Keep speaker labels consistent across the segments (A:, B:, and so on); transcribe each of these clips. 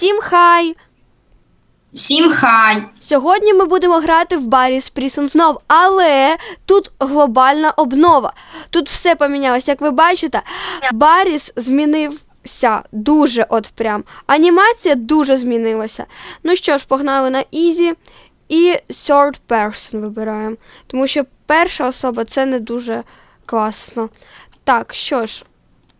A: Всім хай!
B: Всім хай!
A: Сьогодні ми будемо грати в барі з Прісон знов, але тут глобальна обнова. Тут все помінялося. Як ви бачите, Баріс змінився дуже от прям. Анімація дуже змінилася. Ну що ж, погнали на Ізі і third person вибираємо. Тому що перша особа це не дуже класно. Так, що ж,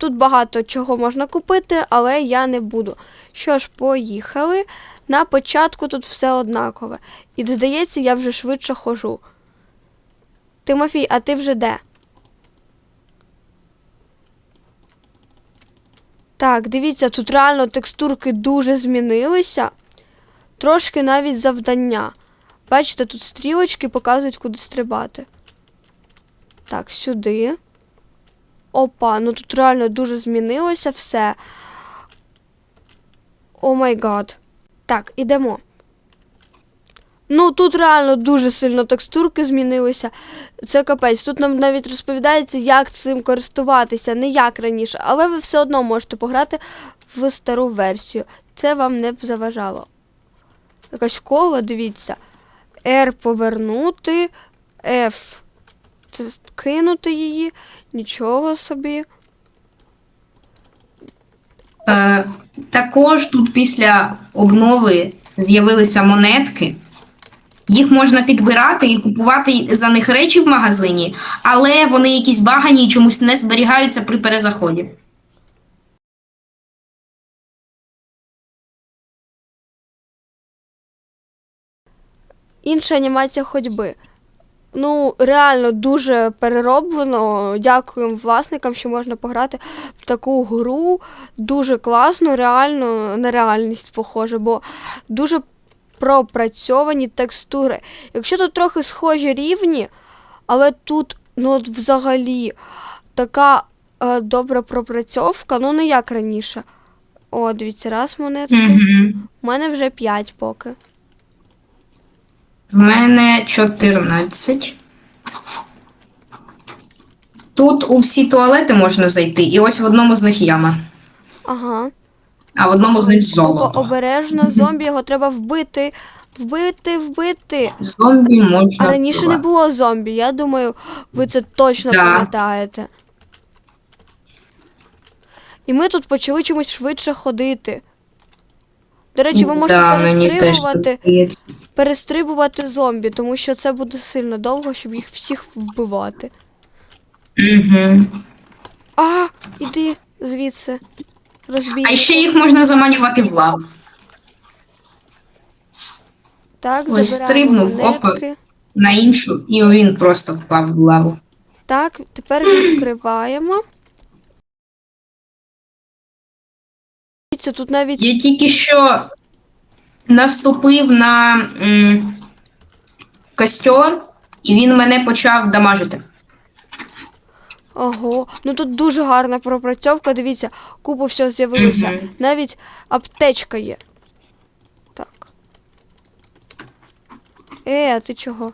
A: Тут багато чого можна купити, але я не буду. Що ж, поїхали. На початку тут все однакове. І здається, я вже швидше хожу. Тимофій, а ти вже де? Так, дивіться, тут реально текстурки дуже змінилися. Трошки навіть завдання. Бачите, тут стрілочки показують, куди стрибати. Так, сюди. Опа, ну тут реально дуже змінилося все. О май гад. Так, ідемо. Ну, тут реально дуже сильно текстурки змінилися. Це капець. Тут нам навіть розповідається, як цим користуватися, не як раніше, але ви все одно можете пограти в стару версію. Це вам не б заважало. Якась коло, дивіться. R повернути, F це кинути її, нічого собі.
B: Е, також тут після обнови з'явилися монетки. Їх можна підбирати і купувати за них речі в магазині, але вони якісь багані і чомусь не зберігаються при перезаході.
A: Інша анімація ходьби. Ну, реально дуже перероблено. Дякуємо власникам, що можна пограти в таку гру. Дуже класно, реально на реальність похоже, бо дуже пропрацьовані текстури. Якщо тут трохи схожі рівні, але тут ну, от взагалі така е, добра пропрацьовка, ну не як раніше. О, дивіться, раз монетки.
B: Угу.
A: У мене вже 5 поки.
B: У мене 14. Тут у всі туалети можна зайти, і ось в одному з них яма,
A: Ага.
B: а в одному з них золото.
A: обережно, зомбі, його треба вбити. Вбити, вбити.
B: Зомбі можна.
A: А раніше не було зомбі. Я думаю, ви це точно
B: Да.
A: пам'ятаєте. І ми тут почали чомусь швидше ходити. До речі, ви можете
B: Да,
A: перестрибувати, перестрибувати зомбі, тому що це буде сильно довго, щоб їх всіх вбивати.
B: Угу.
A: А, іди звідси. Розбій.
B: А ще їх можна заманювати в лаву.
A: Так,
B: Ось стрибнув,
A: монетки.
B: на іншу, і він просто впав в лаву.
A: Так, тепер відкриваємо. Дивіться, тут навіть
B: Я тільки що наступив на м, костер, і він мене почав дамажити.
A: ого. Ну тут дуже гарна пропрацьовка. Дивіться, купа всього з'явилося.
B: Мгм.
A: Навіть аптечка є. Так. Е, а ти чого?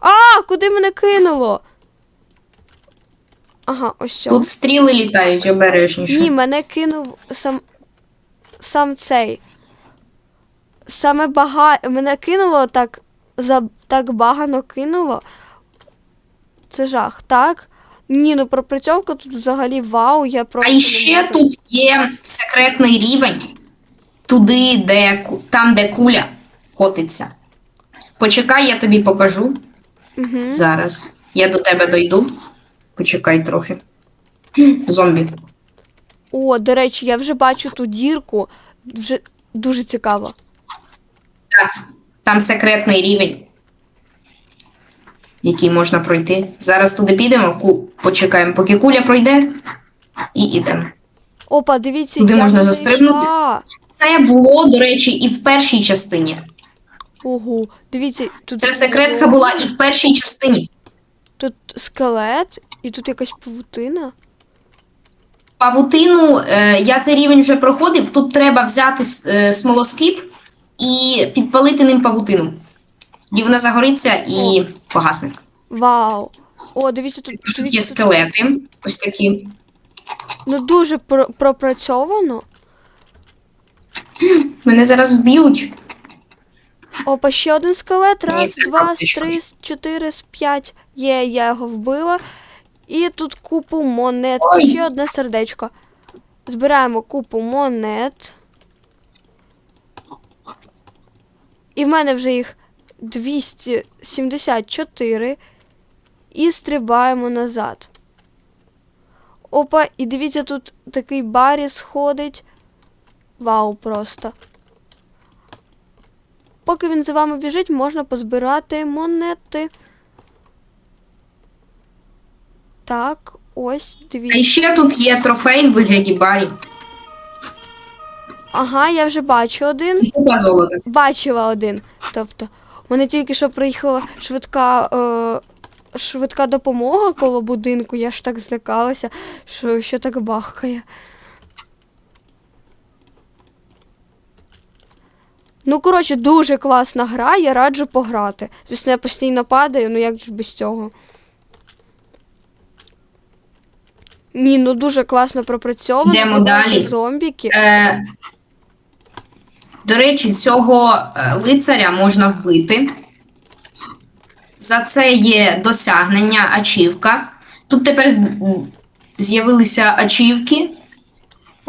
A: А, куди мене кинуло? Ага, ось сьо.
B: Тут стріли літають обережніше.
A: Ні, мене кинув сам сам цей. Саме бага... Мене кинуло так. За... Так багано кинуло. Це жах, так? Ні, ну пропрацьовка тут взагалі вау, я просто.
B: А
A: не
B: ще
A: можу.
B: тут є секретний рівень, туди, де там, де куля котиться. Почекай, я тобі покажу.
A: Угу.
B: Зараз. Я до тебе дойду. Почекай трохи. Зомбі.
A: О, до речі, я вже бачу ту дірку. Вже дуже цікаво.
B: Так, там секретний рівень, який можна пройти. Зараз туди підемо, ку- почекаємо, поки куля пройде, і йдемо.
A: Опа, дивіться,
B: Туди
A: я
B: можна
A: вже
B: застрибнути? Це було, до речі, і в першій частині.
A: Ого, дивіться, тут
B: Це секретка була і в першій частині.
A: Тут скелет, і тут якась павутина.
B: Павутину, е, я цей рівень вже проходив. Тут треба взяти е, смолоскип і підпалити ним павутину. І вона загориться і погасне.
A: Вау. О, дивіться, тут,
B: Тут є
A: тут
B: скелети, ось такі.
A: ну дуже про- пропрацьовано.
B: Мене зараз вб'ють.
A: Опа, ще один скелет.
B: Ні,
A: Раз,
B: це
A: два, три, чотири, з п'ять. Є, я його вбила. І тут купу монет.
B: Ой.
A: Ще одне сердечко. Збираємо купу монет. І в мене вже їх 274. І стрибаємо назад. Опа, і дивіться, тут такий баріс ходить. Вау, просто. Поки він за вами біжить, можна позбирати монети. Так, ось дві.
B: А ще тут є трофей в вигляді барі.
A: Ага, я вже бачу один.
B: І купа золота.
A: Бачила один. Тобто, у мене тільки що приїхала швидка, е, швидка допомога коло будинку. Я ж так злякалася, що, що так бахкає. Ну, коротше, дуже класна гра, я раджу пограти. Звісно, я постійно падаю, ну як ж без цього. Ні, ну дуже класно пропрацьовано.
B: Йдемо далі.
A: Зомбіки.
B: Е, до речі, цього е, лицаря можна вбити. За це є досягнення, ачівка. Тут тепер з'явилися ачівки,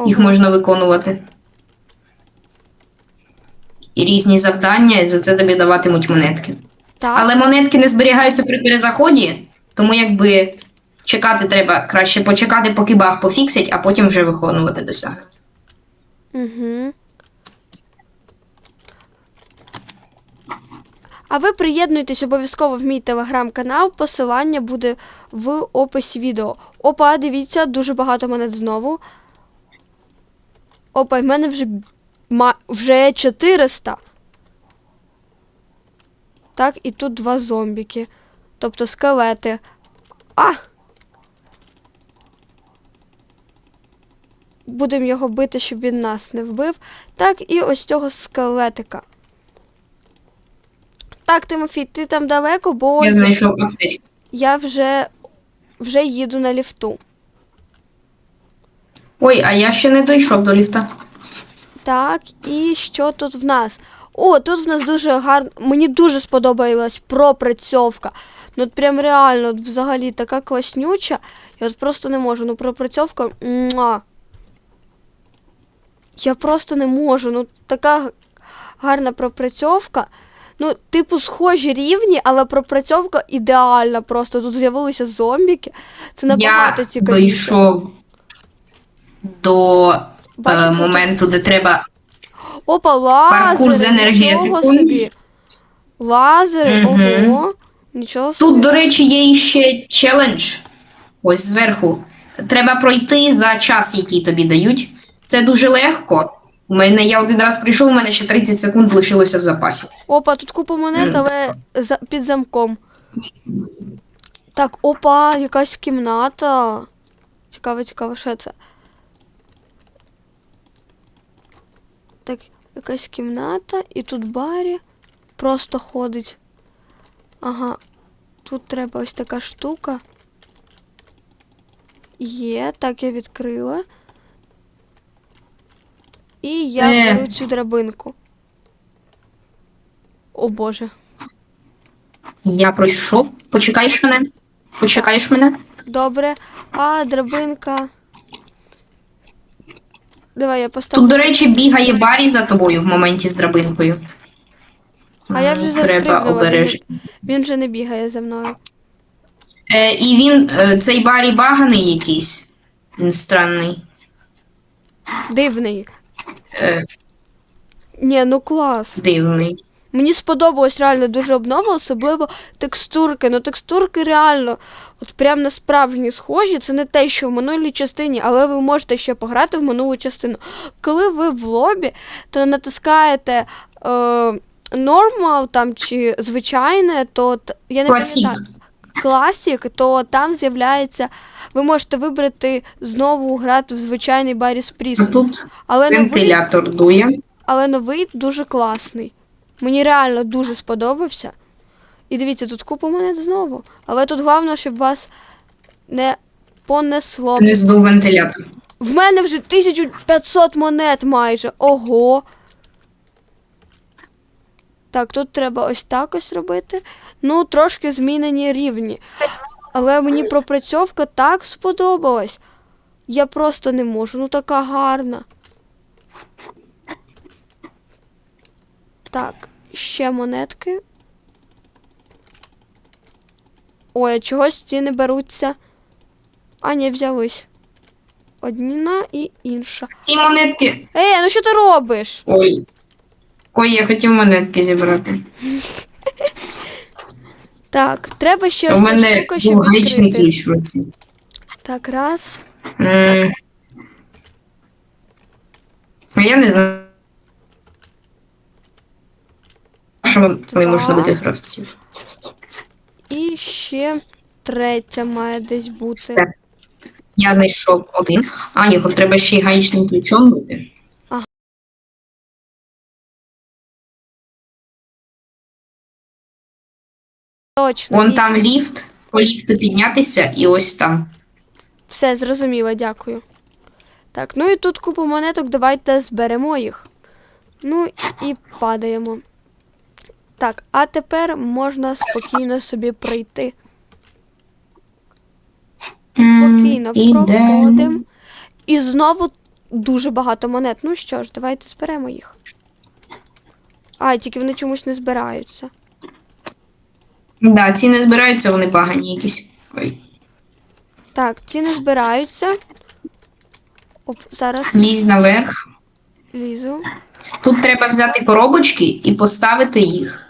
B: їх можна виконувати. І різні завдання, і за це тобі даватимуть монетки.
A: Так.
B: Але монетки не зберігаються при перезаході, тому якби чекати треба краще почекати, поки баг пофіксять, а потім вже виконувати досягнення.
A: Угу. А ви приєднуйтесь обов'язково в мій телеграм-канал. Посилання буде в описі відео. Опа, дивіться, дуже багато монет знову. Опа, в мене вже, ма... вже 400. Так, і тут два зомбіки. Тобто скелети. А! Будемо його бити, щоб він нас не вбив. Так, і ось цього скелетика. Так, Тимофій, ти там далеко, бо
B: Я
A: я,
B: знайшов аптечку.
A: вже, вже їду на ліфту.
B: Ой, а я ще не дійшов до ліфта.
A: Так, і що тут в нас? О, тут в нас дуже гарно. Мені дуже сподобалась пропрацьовка. Ну, от прям реально, от взагалі така класнюча. Я от просто не можу. Ну, пропрацьовка. Муа. Я просто не можу. Ну, така гарна пропрацьовка. Ну, типу, схожі рівні, але пропрацьовка ідеальна. Просто тут з'явилися зомбіки. Це набагато
B: я
A: цікавіше.
B: дійшов до е,
A: Бачите, тут-
B: моменту, де треба.
A: Опа,
B: Паркур з
A: нічого собі. Лазери,
B: Мгм.
A: ого. Нічого собі.
B: Тут, до речі, є ще челендж. Ось зверху. Треба пройти за час, який тобі дають. Це дуже легко. У мене я один раз прийшов, у мене ще 30 секунд лишилося в запасі.
A: Опа, тут купа монет, але за, під замком. Так, опа, якась кімната. Цікаво, цікаво, що це? Так, якась кімната, і тут Барі просто ходить. Ага. Тут треба ось така штука. Є, так я відкрила. І я
B: Е.
A: беру цю драбинку. О Боже.
B: Я пройшов. Почекаєш мене? Почекаєш мене?
A: Добре. А, драбинка. Давай я поставлю.
B: Тут, до речі, бігає Барі за тобою в моменті з драбинкою.
A: А я вже
B: М,
A: застрибнула.
B: Треба обережно.
A: Він, він вже не бігає за мною.
B: Е, і він, е, цей Барі баганий якийсь. Він странний.
A: Дивний.
B: Е,
A: Ні, ну клас.
B: дивний.
A: Мені сподобалось реально дуже обнова, особливо текстурки. Ну текстурки реально, от прям на справжні схожі. Це не те, що в минулій частині, але ви можете ще пограти в минулу частину. Коли ви в лобі, то натискаєте е, нормал там чи звичайне, то т- я не
B: Класік.
A: пам'ятаю. Класік, то там з'являється. Ви можете вибрати знову грати в звичайний Баріс
B: А
A: Прісон.
B: тут
A: Але новий,
B: вентилятор дує.
A: але новий дуже класний. Мені реально дуже сподобався. І дивіться, тут купа монет знову. Але тут головне, щоб вас не понесло.
B: Не здув вентилятор.
A: В мене вже 1500 монет майже. Ого. Так, тут треба ось так ось робити. Ну, трошки змінені рівні. Але мені пропрацьовка так сподобалась. Я просто не можу. Ну така гарна. Так, ще монетки. Ой, а чогось ці не беруться. А, ні, взялись. Одна і інша.
B: Ці монетки.
A: Ей, ну що ти робиш?
B: Ой. Ой, я хотів монетки зібрати.
A: Так, треба ще
B: У
A: ось
B: мене
A: щоб відкрити.
B: ключ в руці.
A: Так, раз.
B: М. А я не знаю. Що коли можна бути гравців.
A: І ще третя має десь бути.
B: Все. Я знайшов один. А, його треба ще й гаечним ключом бути.
A: Точно.
B: Вон там ліфт, по ліфту піднятися і ось там.
A: Все, зрозуміло, дякую. Так, ну і тут купу монеток, давайте зберемо їх. Ну і падаємо. Так, а тепер можна спокійно собі пройти. Спокійно проходимо. І знову дуже багато монет. Ну що ж, давайте зберемо їх. А, тільки вони чомусь не збираються.
B: Да, ці не збираються, вони погані якісь. Ой.
A: Так, ці не збираються. Оп, зараз
B: Лізь наверх.
A: лізу.
B: Тут треба взяти коробочки і поставити їх.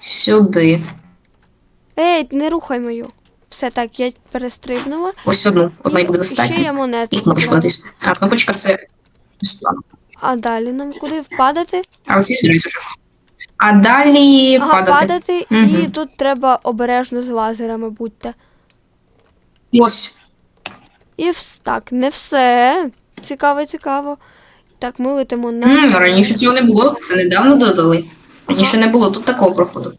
B: Сюди.
A: Ей, не рухай мою. Все так, я перестрибнула.
B: Ось одну. Одної буде
A: І ще
B: достатньо. І кнопочку
A: збираю.
B: натисну. А, кнопочка це безплатно.
A: А далі нам куди впадати?
B: А оці збираються вже. А далі
A: Ага,
B: падати.
A: падати, і
B: Мгм.
A: тут треба обережно з лазерами будьте.
B: Ось.
A: І вс... так, не все. Цікаво, цікаво. Так, ми летимо на.
B: М, раніше цього не було, це недавно додали. Раніше не було тут такого проходу.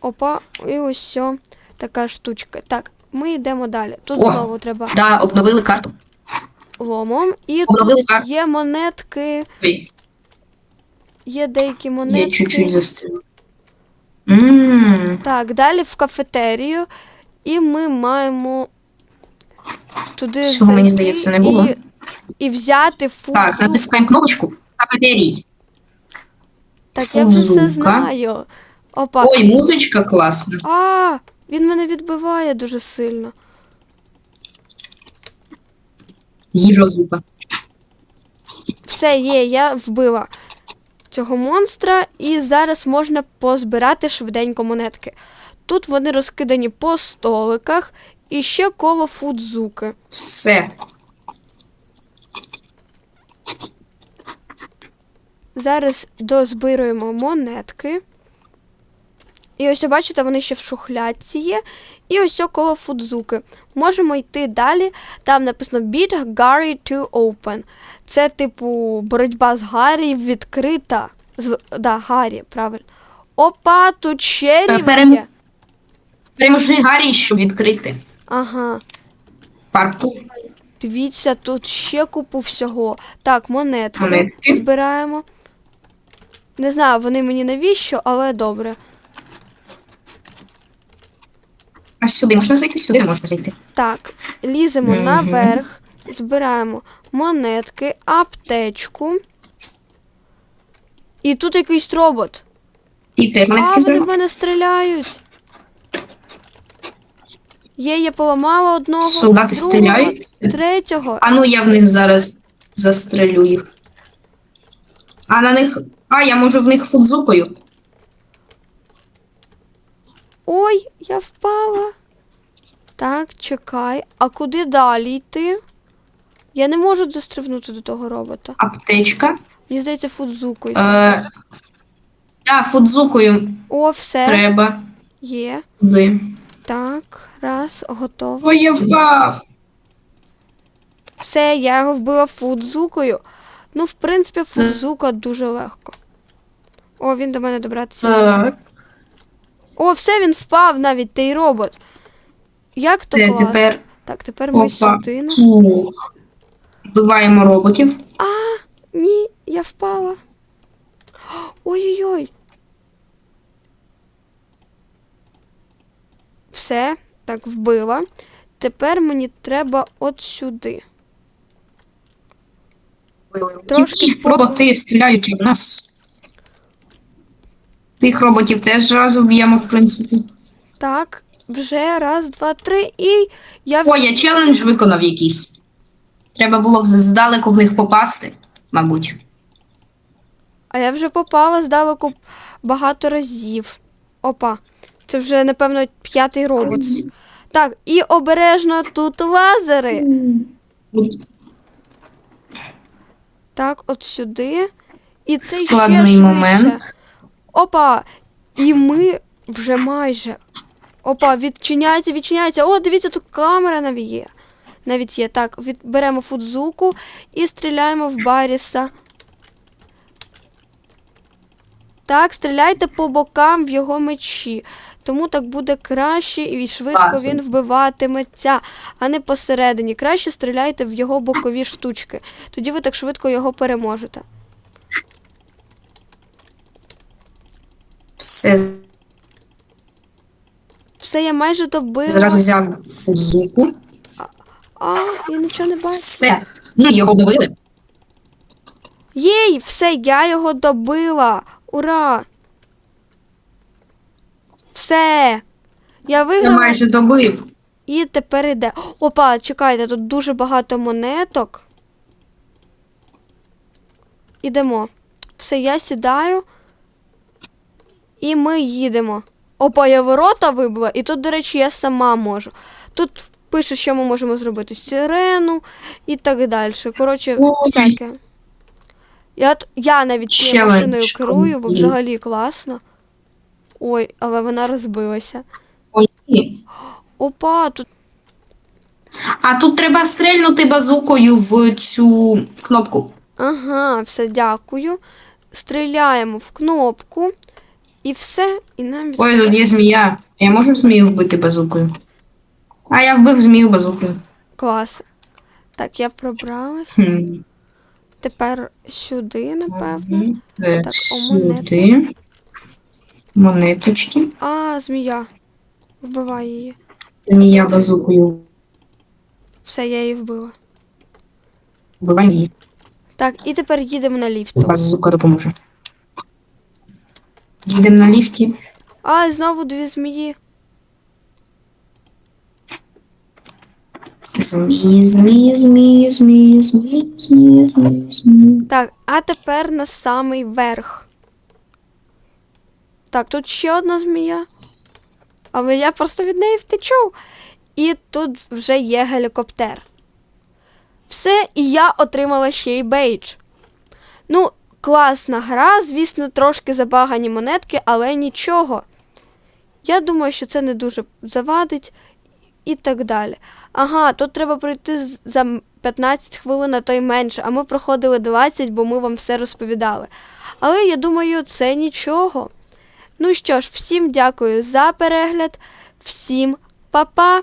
A: Опа, і ось все. Така штучка. Так, ми йдемо далі. Тут
B: О!
A: знову треба
B: Да, обновили карту.
A: ломом. І
B: Обновили
A: тут
B: карту.
A: є монетки,
B: Ой,
A: є деякі
B: я чуть-чуть застряла. Ммм.
A: Так, далі в кафетерію. І ми маємо туди
B: Всього, мені здається, не було.
A: І, і взяти фузу.
B: Так, натискаємо кнопочку. Кафетерій.
A: Так, я вже все знаю. Опа.
B: Ой, музичка класна.
A: А, він мене відбиває дуже сильно.
B: Їжа зуба.
A: Все є, я вбила цього монстра, і зараз можна позбирати швиденько монетки. Тут вони розкидані по столиках і ще коло фудзуки.
B: Все.
A: Зараз дозбируємо монетки. І ось, бачите, вони ще в шухлядці є. І ось коло фудзуки. Можемо йти далі. Там написано Beat Gary to Open. Це, типу, боротьба з Гаррі відкрита. З, да, Гаррі, правильно. Опа, тут ще
B: Та
A: рівень
B: перем-
A: є.
B: Переможи Гаррі, щоб відкрити.
A: Ага.
B: Паркур.
A: Дивіться, тут ще купу всього. Так, монетки,
B: Монетки.
A: збираємо. Не знаю, вони мені навіщо, але добре.
B: А сюди можна зайти? Сюди можна зайти.
A: Так, ліземо
B: Мгм.
A: наверх, збираємо монетки, аптечку. І тут якийсь робот.
B: І теж
A: А, вони в мене стріляють. Є, я поламала одного,
B: Солдати
A: другого,
B: стріляють?
A: третього.
B: А ну я в них зараз застрелю їх. А на них. А, я можу в них фудзукою.
A: Ой, я впала. Так, чекай. А куди далі йти? Я не можу дострибнути до того робота.
B: Аптечка.
A: Мені здається, фудзуку. йде.
B: Е, та, фудзукою
A: О, все
B: треба.
A: є.
B: Туди.
A: Так, раз, готово.
B: Ой, я впав.
A: Все, я його вбила фудзукою. Ну, в принципі, фудзука дуже легко. О, він до мене добратися.
B: Так.
A: О, все він впав навіть, той робот. Як то класно.
B: тепер
A: Так, тепер ми сюди нас.
B: Вбиваємо роботів.
A: А, ні, я впала. Ой-ой-ой. Все, так, вбила. Тепер мені треба от сюди. Трошки
B: роботи стріляють в нас. Тих роботів теж зразу б'ємо, в принципі.
A: Так, вже раз, два, три, і я
B: О, я челендж виконав якийсь. Треба було здалеку в них попасти, мабуть.
A: А я вже попала здалеку багато разів. Опа, це вже, напевно, п'ятий робот. Так, і обережно тут лазери. Так, от сюди. І це ще
B: Складний
A: швидше.
B: момент.
A: Опа. І ми вже майже. Опа, відчиняється, відчиняється. О, дивіться, тут камера навіть є. Навіть є. Так, беремо фудзуку і стріляємо в Баріса. Так, стріляйте по бокам в його мечі. Тому так буде краще і швидко він вбиватиметься, а не посередині. Краще стріляйте в його бокові штучки. Тоді ви так швидко його переможете.
B: Все,
A: Все, я майже добила.
B: зразу взяв фузуку.
A: А, я нічого не бачу.
B: Все. Ну, його добили.
A: Єй, все, я його добила. Ура! Все. Я
B: Я
A: виграла
B: майже добив.
A: і тепер іде. Опа, чекайте, тут дуже багато монеток. Ідемо. Все, я сідаю. І ми їдемо. Опа, я ворота вибила, і тут, до речі, я сама можу. Тут пише, що ми можемо зробити сирену і так далі. Коротше, всяке. Я, я навіть цією машиною керую, бо взагалі класно. Ой, але вона розбилася. Опа, тут
B: А тут треба стрельнути базукою в цю кнопку.
A: Ага, все, дякую. Стріляємо в кнопку. І все, і нам
B: Ой, тут є змія. Я можу змію вбити базукою? А я вбив змію базукою.
A: клас. Так, я пробралась.
B: Хм.
A: Тепер сюди, напевно.
B: Е,
A: Так, о, монети.
B: Монеточки.
A: А, змія. Вбивай її.
B: Змія базукою.
A: Все, я її вбила.
B: Вбивай її.
A: Так, і тепер їдемо на ліфту.
B: Базука допоможе. Їдемо на ліфті.
A: А, знову дві змії.
B: Змії, змії, змії, змії, змії, змії, змії, змії.
A: Так, а тепер на самий верх. Так, тут ще одна змія. Але я просто від неї втечу. І тут вже є гелікоптер. Все, і я отримала ще й бейдж. Ну, класна гра, звісно, трошки забагані монетки, але нічого. Я думаю, що це не дуже завадить і так далі. Ага, тут треба пройти за 15 хвилин, а то й менше, а ми проходили 20, бо ми вам все розповідали. Але я думаю, це нічого. Ну що ж, всім дякую за перегляд, всім па-па!